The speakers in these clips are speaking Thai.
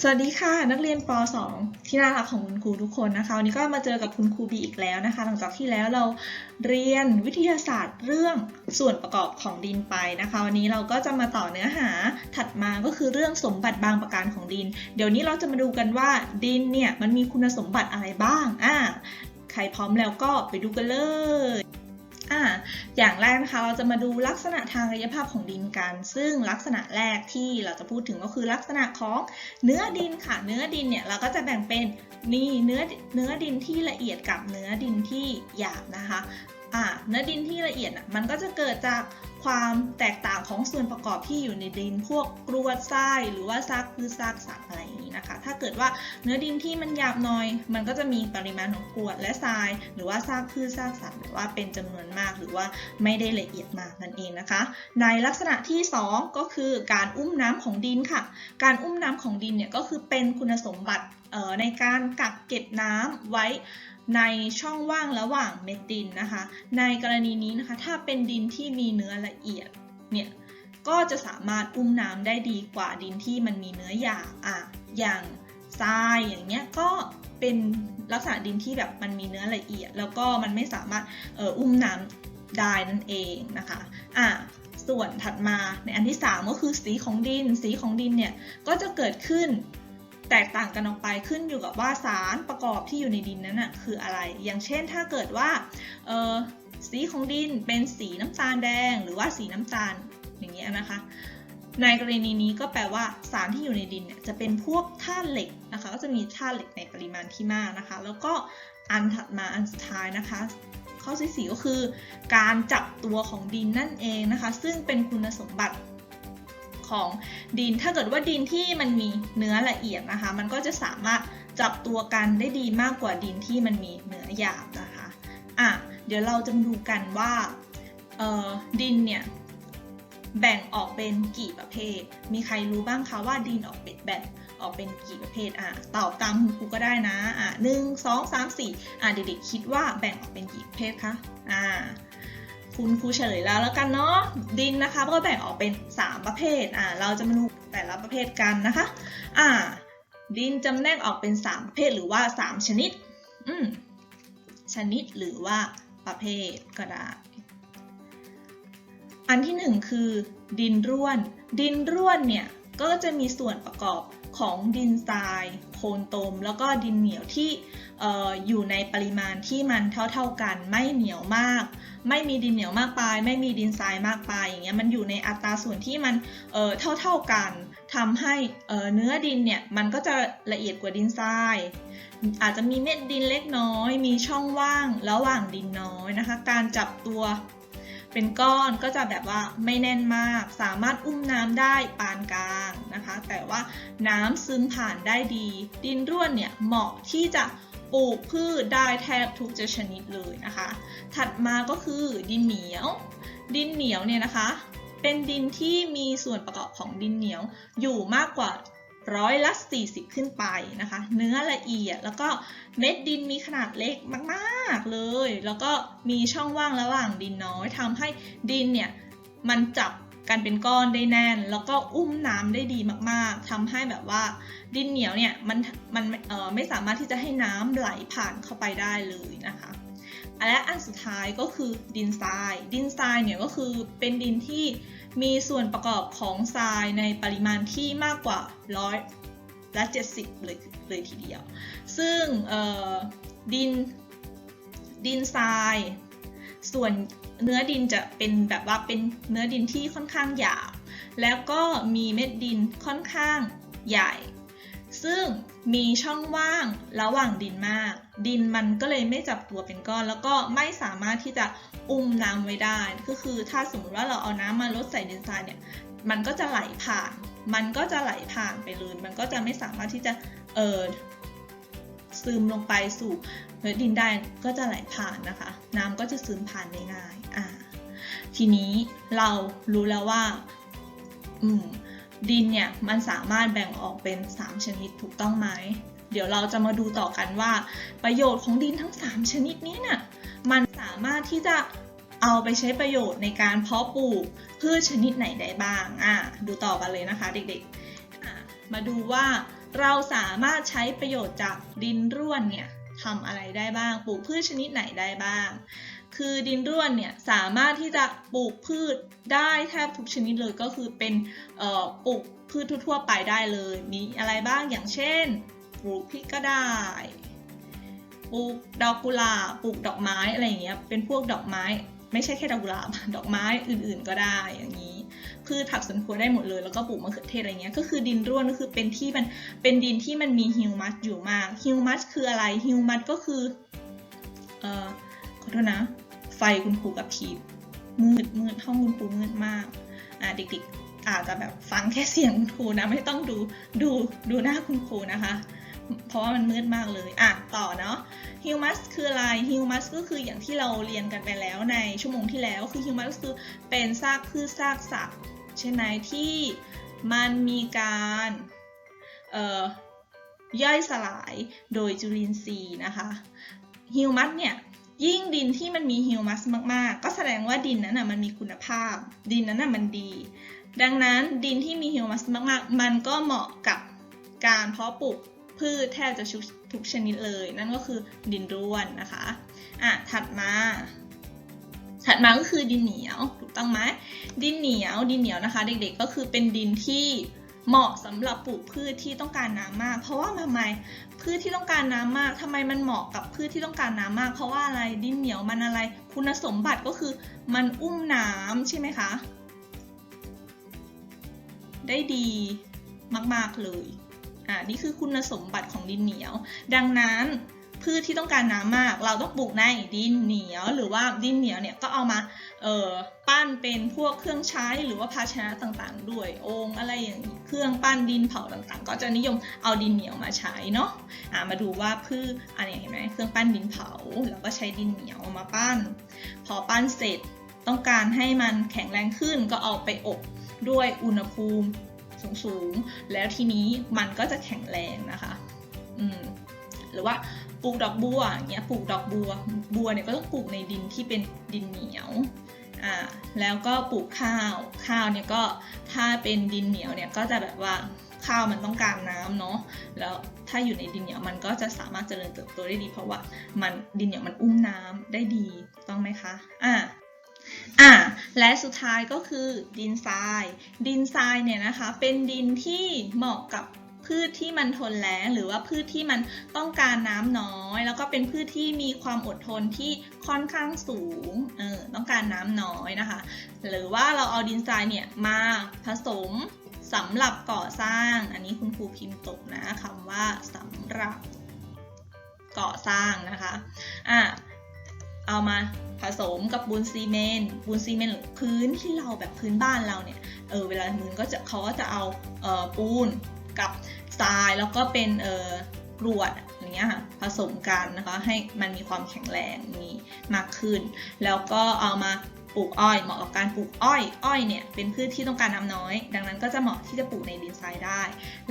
สวัสดีค่ะ นักเรียนป .2 ที่น่ารักของคุณครูทุกคนนะคะวันนี้ก็มาเจอกับคุณครูบีอีกแล้วนะคะ หลังจากที่แล้วเราเรียนวิทยาศาสตร์เรื่องส่วนประกอบของดินไปนะคะ วันนี้เราก็จะมาต่อเนื้อหาถัดมาก็คือเรื่องสมบัติบางประการของดิน เดี๋ยวนี้เราจะมาดูกันว่าดินเนี่ยมันมีคุณสมบัติอะไรบ้างอ่าใครพร้อมแล้วก็ไปดูกันเลย อ่าอย่างแรกนะคะเราจะมาดูลักษณะทางกายภาพของดินกัน ซึ่งลักษณะแรกที่เราจะพูดถึงก็คือลักษณะของเนื้อดินค่ะ เนื้อดินเนี่ยเราก็จะแบ่งเป็นนี่เนื้อเนื้อดินที่ละเอียดกับเนื้อดินที่หยาบนะคะ อ่าเนื้อดินที่ละเอียดอะมันก็จะเกิดจากความแตกต่างของส่วนประกอบที่อยู่ในดิน พวกกรวดทรายหรือว่าซากพืชซากสัตว์อะไรอย่างนี้นะคะ ถ้าเกิดว่าเนื้อดินที่มันหยาบหน่อย มันก็จะมีปริมาณของกรวดและทราย หรือว่าซากพืชซากสัตว์หรือว่าเป็นจำนวนมากหรือว่าไม่ได้ละเอียดมากนั่นเองนะคะ ในลักษณะที่ 2 ก็คือการอุ้มน้ำของดินค่ะ การอุ้มน้ำของดินเนี่ยก็คือเป็นคุณสมบัติในการกักเก็บน้ำไว้ ในช่องว่างระหว่างเม็ดดินนะคะ ในกรณีนี้นะคะ ถ้าเป็นดินที่มีเนื้อละเอียดเนี่ยก็จะสามารถอุ้มน้ำได้ดีกว่าดินที่มันมีเนื้อหยาบอะอย่างทรายอย่างเงี้ยก็เป็นลักษณะดินที่แบบมันมีเนื้อละเอียด แล้วก็มันไม่สามารถเอ่ออุ้มน้ำได้นั่นเองนะคะอะส่วนถัดมาในอันที่ 3 ก็คือสีของดิน สีของดินเนี่ยก็จะเกิดขึ้น แตกต่างกันออกไปขึ้นอยู่กับว่าสารประกอบที่อยู่ในดินนั้นนะคืออะไร อย่างเช่นถ้าเกิดว่าสีของดินเป็นสีน้ำตาลแดง หรือว่าสีน้ำตาลอย่างเงี้ยนะคะในกรณีนี้ก็แปลว่าสารที่อยู่ในดินเนี่ยจะเป็นพวกธาตุเหล็กนะคะ ก็จะมีธาตุเหล็กในปริมาณที่มากนะคะ แล้วก็อันถัดมาอันสุดท้ายนะคะ ข้อที่สี่ก็คือ การจับตัวของดินนั่นเองนะคะ ซึ่งเป็นคุณสมบัติ ของดิน ถ้าเกิดว่าดินที่มันมีเนื้อละเอียดนะคะ มันก็จะสามารถจับตัวกันได้ดีมากกว่าดินที่มันมีเนื้อหยาบนะคะอะเดี๋ยวเราจะดูกันว่าเอ่อดินเนี่ยแบ่งออกเป็นกี่ประเภท มีใครรู้บ้างคะว่าดินออกเป็นแบ่งออกเป็นกี่ประเภท อะตอบตามคุณครูก็ได้นะ อะหนึ่งสองสามสี่อะเด็กๆคิดว่าแบ่งออกเป็นกี่ประเภทคะ อ่า คุณครูเฉลยแล้วแล้วกันเนาะดินนะคะก็แบ่งออกเป็น 3 ประเภทอ่าเราจะมาดูแต่ละประเภทกันนะคะอ่าดินจำแนกออกเป็น 3 ประเภทหรือว่า 3 ชนิดอืมชนิดหรือว่าประเภทก็ได้อันที่หนึ่งคือ ดินร่วน ดินร่วนเนี่ยก็จะมีส่วนประกอบ ของดินทราย โคลนตม แล้วก็ดินเหนียวที่อออยู่ในปริมาณที่มันเท่าๆกัน ไม่เหนียวมาก ไม่มีดินเหนียวมากไป ไม่มีดินทรายมากไปอย่างเงี้ยมันอยู่ในอัตราส่วนที่มันเเท่าๆกันทำให้เนื้อดินเนี่ยมันก็จะละเอียดกว่าดินทรายอาจจะมีเม็ดดินเล็กน้อย มีช่องว่างระหว่างดินน้อยนะคะ การจับตัว เป็นก้อนก็จะแบบว่าไม่แน่นมาก สามารถอุ้มน้ำได้ปานกลางนะคะ แต่ว่าน้ำซึมผ่านได้ดี ดินร่วนเนี่ยเหมาะที่จะปลูกพืชได้แทบทุกชนิดเลยนะคะ ถัดมาก็คือดินเหนียว ดินเหนียวเนี่ยนะคะ เป็นดินที่มีส่วนประกอบของดินเหนียวอยู่มากกว่า ร้อยละ 40 ขึ้นไปนะคะ เนื้อละเอียดแล้วก็เม็ดดินมีขนาดเล็กมากๆเลย แล้วก็มีช่องว่างระหว่างดินน้อยทำให้ดินเนี่ยมันจับกันเป็นก้อนได้แน่น แล้วก็อุ้มน้ำได้ดีมากๆทำให้แบบว่าดินเหนียวเนี่ยมันมันเอ่อไม่สามารถที่จะให้น้ำไหลผ่านเข้าไปได้เลยนะคะและอันสุดท้ายก็คือดินทราย ดินทรายเนี่ยก็คือเป็นดินที่ มีส่วนประกอบของทรายในปริมาณที่มากกว่าร้อยละ70เลยเลยทีเดียว ซึ่งดินดินทราย ส่วนเนื้อดินจะเป็นแบบว่าเป็นเนื้อดินที่ค่อนข้างหยาบ แล้วก็มีเม็ดดินค่อนข้างใหญ่ ซึ่ง มีช่องว่างระหว่างดินมาก ดินมันก็เลยไม่จับตัวเป็นก้อน แล้วก็ไม่สามารถที่จะอุ้มน้ำไว้ได้ ก็คือถ้าสมมติว่าเราเอาน้ำมาลดใส่ดินทรายเนี่ย มันก็จะไหลผ่าน มันก็จะไหลผ่านไปเลย มันก็จะไม่สามารถที่จะเออซึมลงไปสู่เนื้อดินได้ก็จะไหลผ่านนะคะ น้ำก็จะซึมผ่านได้ง่าย อ่า ทีนี้เรารู้แล้วว่า อืม ดินเนี่ยมันสามารถแบ่งออกเป็น 3 ชนิดถูกต้องไหม เดี๋ยวเราจะมาดูต่อกันว่า ประโยชน์ของดินทั้ง 3 ชนิดนี้น่ะมันสามารถที่จะเอาไปใช้ประโยชน์ในการเพาะปลูกพืชชนิดไหนได้บ้างอะดูต่อกันเลยนะคะเด็กๆ มาดูว่าเราสามารถใช้ประโยชน์จากดินร่วนเนี่ยทำอะไรได้บ้าง ปลูกพืชชนิดไหนได้บ้าง คือดินร่วนเนี่ยสามารถที่จะปลูกพืชได้แทบทุกชนิดเลยก็คือเป็นปลูกพืชทั่วไปได้เลย มีอะไรบ้างอย่างเช่น ปลูกพริกก็ได้ ปลูกดอกกุหลาบปลูกดอกไม้อะไรอย่างเงี้ยเป็นพวกดอกไม้ ไม่ใช่แค่ดอกกุหลาบดอกไม้อื่นๆก็ได้อย่างนี้พืชผักสวนครัวได้หมดเลยแล้วก็ปลูกมะเขือเทศอะไรเงี้ยก็คือดินร่วนก็คือเป็นที่มันเป็นดินที่มันมีฮิวมัสอยู่มากฮิวมัสคืออะไรฮิวมัสก็คือเอ่อขอโทษนะ ไฟคุณครูกับทีบมืดมืดห้องคุณครูมืดมากอ่าเด็กๆอาจจะแบบฟังแค่เสียงคุณครูนะไม่ต้องดูดูดูหน้าคุณครูนะคะ เพราะว่ามันมืดมากเลยอะต่อเนาะฮิวมัสคืออะไรฮิวมัสก็คืออย่างที่เราเรียนกันไปแล้วในชั่วโมงที่แล้วคือฮิวมัสก็คือเป็นซากพืชซากสัตว์ใช่ไหมที่มันมีการเอ่อย่อยสลายโดยจุลินทรีย์นะคะฮิวมัสเนี่ย ยิ่งดินที่มันมีฮิวมัสมาก ๆ ก็แสดงว่าดินนั้นน่ะมันมีคุณภาพ ดินนั้นน่ะมันดี ดังนั้นดินที่มีฮิวมัสมาก ๆ มันก็เหมาะกับการเพาะปลูกพืชแทบจะทุกชนิดเลย นั่นก็คือดินร่วนนะคะอะถัดมาถัดมาก็คือดินเหนียวถูกต้องไหมดินเหนียวดินเหนียวนะคะ เด็กๆก็คือเป็นดินที่ เหมาะสำหรับปลูกพืชที่ต้องการน้ำมาก เพราะว่าทำไมพืชที่ต้องการน้ำมากทำไมมันเหมาะกับพืชที่ต้องการน้ำมาก เพราะว่าอะไรดินเหนียวมันอะไร คุณสมบัติก็คือมันอุ้มน้ำใช่ไหมคะ ได้ดีมากๆเลยอ่านี่คือคุณสมบัติของดินเหนียว ดังนั้น พืชที่ต้องการน้ำมาก เราต้องปลูกในดินเหนียว หรือว่าดินเหนียวเนี่ยก็เอามาเอ่อปั้นเป็นพวกเครื่องใช้หรือว่าภาชนะต่างๆ ด้วยโอ่งอะไรอย่างนี้เครื่องปั้นดินเผาต่างๆ ก็จะนิยมเอาดินเหนียวมาใช้เนาะอ่ามาดูว่าพืชอันนี้เห็นไหมเครื่องปั้นดินเผาแล้วก็ใช้ดินเหนียวมาปั้น พอปั้นเสร็จต้องการให้มันแข็งแรงขึ้นก็เอาไปอบด้วยอุณหภูมิสูงๆ แล้วทีนี้มันก็จะแข็งแรงนะคะ อืม หรือว่าปลูกดอกบัวอย่างเงี้ยปลูกดอกบัวบัวเนี่ยก็ต้องปลูกในดินที่เป็นดินเหนียวอ่าแล้วก็ปลูกข้าวข้าวเนี่ยก็ถ้าเป็นดินเหนียวเนี่ยก็จะแบบว่าข้าวมันต้องการน้ำเนาะแล้วถ้าอยู่ในดินเหนียวมันก็จะสามารถเจริญเติบโตได้ดี เพราะว่ามันดินเหนียวมันอุ้มน้ำได้ดีต้องไหมคะอ่าอ่าและสุดท้ายก็คือดินทราย ดินทรายเนี่ยนะคะเป็นดินที่เหมาะกับ พืชที่มันทนแล้งหรือว่าพืชที่มันต้องการน้ำน้อย แล้วก็เป็นพืชที่มีความอดทนที่ค่อนข้างสูงเออต้องการน้ำน้อยนะคะ หรือว่าเราเอาดินทรายเนี่ยมาผสมสำหรับก่อสร้าง อันนี้คุณครูพิมพ์ตกนะคำว่าสำหรับก่อสร้างนะคะอะเอามาผสมกับปูนซีเมนต์ปูนซีเมนต์หรือพื้นที่เราแบบพื้นบ้านเราเนี่ย เออเวลามือก็จะเขาก็จะเอาเออปูน กับทรายแล้วก็เป็นเอ่อกรวดอย่างเงี้ยค่ะผสมกันนะคะให้มันมีความแข็งแรงมีมากขึ้น แล้วก็เอามาปลูกอ้อยเหมาะกับการปลูกอ้อยอ้อยเนี่ยเป็นพืชที่ต้องการน้ำน้อย ดังนั้นก็จะเหมาะที่จะปลูกในดินทรายได้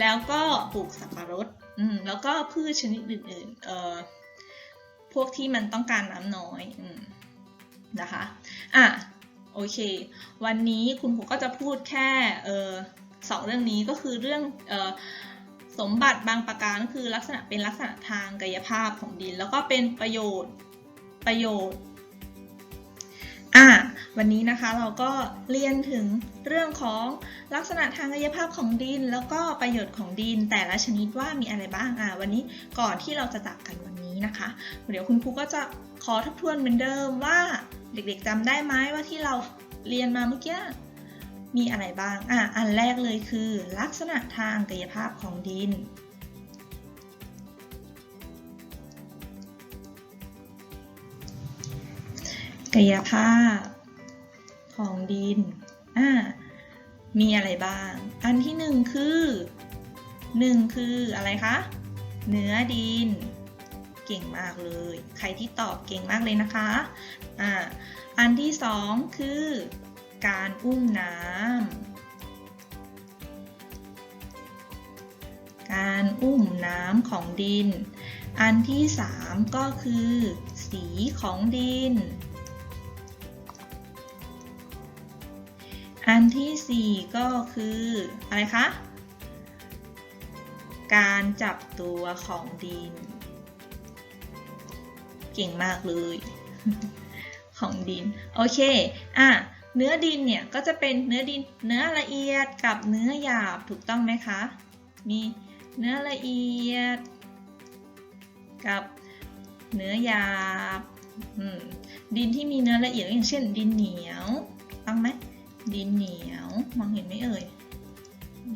แล้วก็ปลูกสับปะรดอืมแล้วก็พืชชนิดอื่นๆเอ่อพวกที่มันต้องการน้ำน้อยอืมนะคะอะโอเค วันนี้คุณครูก็จะพูดแค่เออ สองเรื่องนี้ก็คือเรื่องออสมบัติบางประการก็คือลักษณะเป็นลักษณะทางกายภาพของดิน แล้วก็เป็นประโยชน์ประโยชน์อะวันนี้นะคะเราก็เรียนถึงเรื่องของลักษณะทางกายภาพของดิน แล้วก็ประโยชน์ของดิน แต่ละชนิดว่ามีอะไรบ้างอะวันนี้ก่อนที่เราจะจากกันวันนี้นะคะ เดี๋ยวคุณครูก็จะขอทบทวนเหมือนเดิมว่าเด็กๆจำได้ไหมว่าที่เราเรียนมาเมื่อกี้ มีอะไรบ้าง อะ อันแรกเลยคือ ลักษณะทางกายภาพของดิน กายภาพของดิน อ่ามีอะไรบ้าง อันที่หนึ่งคือหนึ่งคืออะไรคะ เนื้อดิน เก่งมากเลย ใครที่ตอบเก่งมากเลยนะคะ อ่า อันที่สองคือ การอุ้มน้ำ การอุ้มน้ำของดิน อันที่สามก็คือ สีของดิน อันที่สี่ก็คือ อะไรคะ การจับตัวของดิน เก่งมากเลย ของดิน โอเค อะ เนื้อดินเนี่ยก็จะเป็นเนื้อดินเนื้อละเอียดกับเนื้อหยาบถูกต้องไหมคะ มีเนื้อละเอียด กับเนื้อหยาบดินที่มีเนื้อละเอียดอย่างเช่น ดินเหนียวฟังไหมดินเหนียวมองเห็นไหมเอ่ย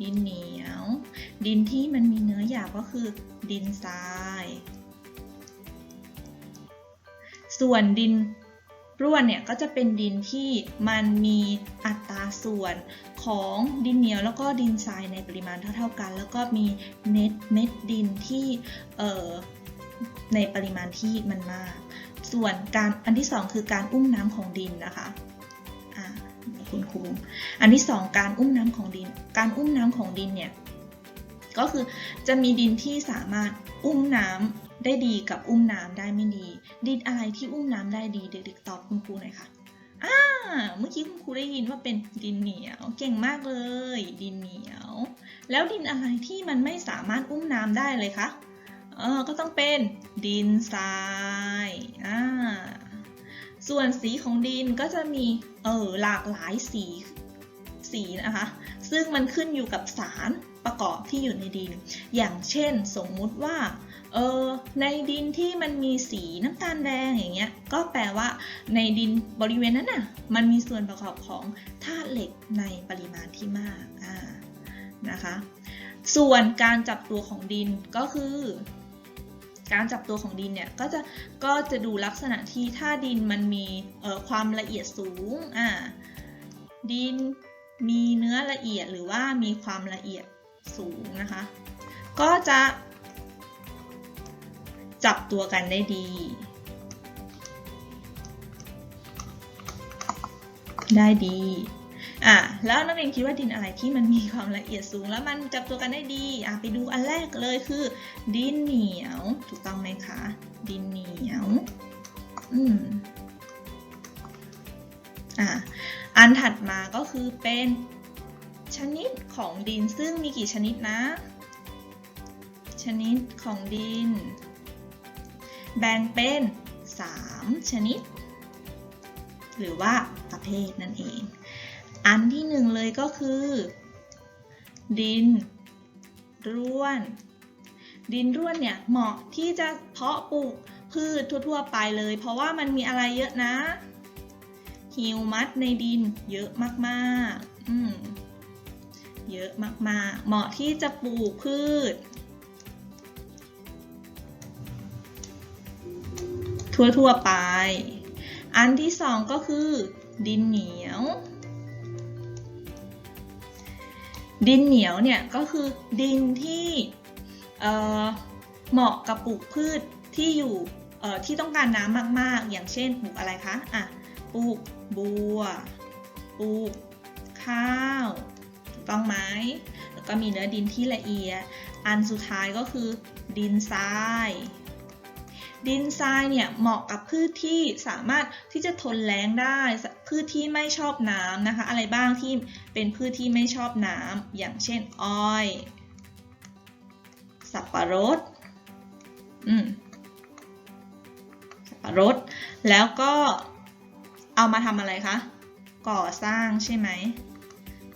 ดินเหนียว ดินที่มันมีเนื้อหยาบก็คือ ดินทราย ส่วนดิน ร่วนเนี่ยก็จะเป็นดินที่มันมีอัตราส่วนของดินเหนียวแล้วก็ดินทรายในปริมาณเท่า ๆกัน แล้วก็มีเม็ดเม็ดดินที่เอ่อในปริมาณที่มันมาก ส่วนการอันที่สองคือการอุ้มน้ำของดินนะคะอ่าคุณครูอันที่สองการอุ้มน้ำของดิน การอุ้มน้ำของดินเนี่ยก็คือจะมีดินที่สามารถอุ้มน้ำ ได้ดีกับอุ้มน้ำได้ไม่ดี ดินอะไรที่อุ้มน้ำได้ดีเด็กๆตอบคุณครูหน่อยค่ะอ่าเมื่อกี้คุณครูได้ยินว่าเป็นดินเหนียว เก่งมากเลย ดินเหนียว แล้วดินอะไรที่มันไม่สามารถอุ้มน้ำได้เลยคะเออก็ต้องเป็นดินทรายอ่าส่วนสีของดินก็จะมีเออหลากหลายสีสีนะคะ ซึ่งมันขึ้นอยู่กับสารประกอบที่อยู่ในดิน อย่างเช่นสมมุติว่า เออในดินที่มันมีสีน้ำตาลแดงอย่างเงี้ย ก็แปลว่าในดินบริเวณนั้นน่ะ มันมีส่วนประกอบของธาตุเหล็กในปริมาณที่มากอ่านะคะ ส่วนการจับตัวของดินก็คือ การจับตัวของดินเนี่ยก็จะก็จะดูลักษณะที่ถ้าดินมันมีเอ่อความละเอียดสูงอ่าดินมีเนื้อละเอียดหรือว่ามีความละเอียดสูงนะคะ ก็จะ จับตัวกันได้ดี ได้ดีอะแล้วนักเรียนคิดว่าดินอะไรที่มันมีความละเอียดสูง แล้วมันจับตัวกันได้ดีอะไปดูอันแรกเลยคือ ดินเหนียว ถูกต้องไหมคะ ดินเหนียวอืมอะอันถัดมาก็คือเป็นชนิดของดินซึ่งมีกี่ชนิดนะ ชนิดของดิน แบ่งเป็น 3 ชนิด หรือว่าประเภทนั่นเอง อันที่หนึ่งเลยก็คือ ดิน ร่วน ดินร่วนเนี่ยเหมาะที่จะเพาะปลูกพืชทั่ว ๆ ไปเลย เพราะว่ามันมีอะไรเยอะนะฮิวมัสในดินเยอะมากๆ อืมเยอะมากๆ เหมาะที่จะปลูกพืช ทั่วๆไป อันที่สองก็คือ ดินเหนียว ดินเหนียวเนี่ยก็คือดินที่เเหมาะกับปลูกพืชที่อยู่ที่ต้องการน้ำมากๆ อย่างเช่นปลูกอะไรคะอะปลูกบัว ปลูกข้าวถูกต้องไหมแล้วก็มีเนื้อดินที่ละเอียด อันสุดท้ายก็คือดินทราย ดินทรายเนี่ยเหมาะกับพืชที่สามารถที่จะทนแล้งได้ พืชที่ไม่ชอบน้ำนะคะ อะไรบ้างที่เป็นพืชที่ไม่ชอบน้ำอย่างเช่นอ้อย สับปะรด อืม สับปะรด แล้วก็เอามาทำอะไรคะ ก่อสร้างใช่ไหม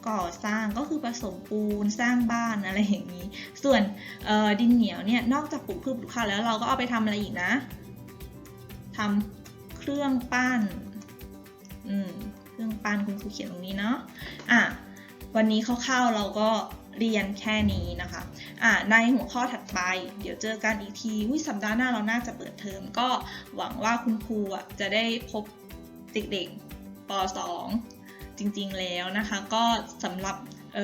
ก่อสร้างก็คือผสมปูนสร้างบ้านอะไรอย่างนี้ ส่วนดินเหนียวเนี่ยนอกจากปลูกพืชปลูกข้าวแล้วเราก็เอาไปทำอะไรอีกนะทำเครื่องปั้นอืมเครื่องปั้นคุณครูเขียนตรงนี้เนาะอะวันนี้คร่าวๆเราก็เรียนแค่นี้นะคะอะในหัวข้อถัดไป เดี๋ยวเจอกันอีกทีวิสัปดาห์หน้าเราน่าจะเปิดเทอมก็หวังว่าคุณครูอะจะได้พบเด็กๆป .2 จริงๆแล้วนะคะ ก็สำหรับเ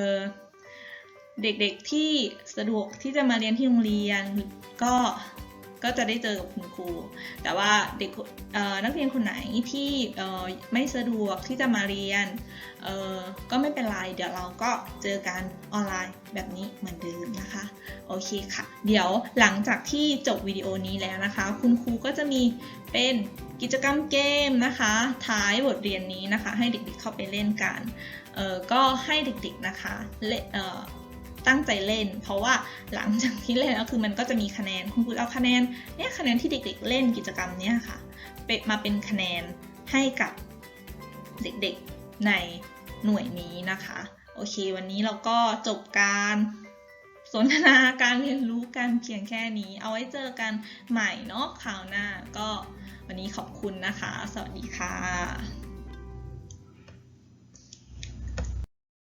เด็กๆที่สะดวกที่จะมาเรียนที่โรงเรียนก็ก็จะได้เจอกับคุณครู แต่ว่าเด็กนักเรียนคนไหนที่ไม่สะดวกที่จะมาเรียน ก็ไม่เป็นไร เดี๋ยวเราก็เจอกันออนไลน์แบบนี้เหมือนเดิมนะคะ โอเคค่ะ เดี๋ยวหลังจากที่จบวิดีโอนี้แล้วนะคะ คุณครูก็จะมีเป็น กิจกรรมเกมนะคะ ท้ายบทเรียนนี้นะคะ ให้เด็กๆเข้าไปเล่นกันก็ให้เด็กๆนะคะเลตั้งใจเล่น เพราะว่าหลังจากที่เล่นแล้วคือมันก็จะมีคะแนนคุณครูเอาคะแนนเนี่ยคะแนนที่เด็ก ๆ เล่นกิจกรรมเนี้ยค่ะเป็นมาเป็นคะแนนให้กับเด็กๆในหน่วยนี้นะคะ โอเค วันนี้เราก็จบการ สนทนาการเรียนรู้กันเพียงแค่นี้ เอาไว้เจอกันใหม่เนาะคราวหน้าก็วันนี้ขอบคุณนะคะ สวัสดีค่ะ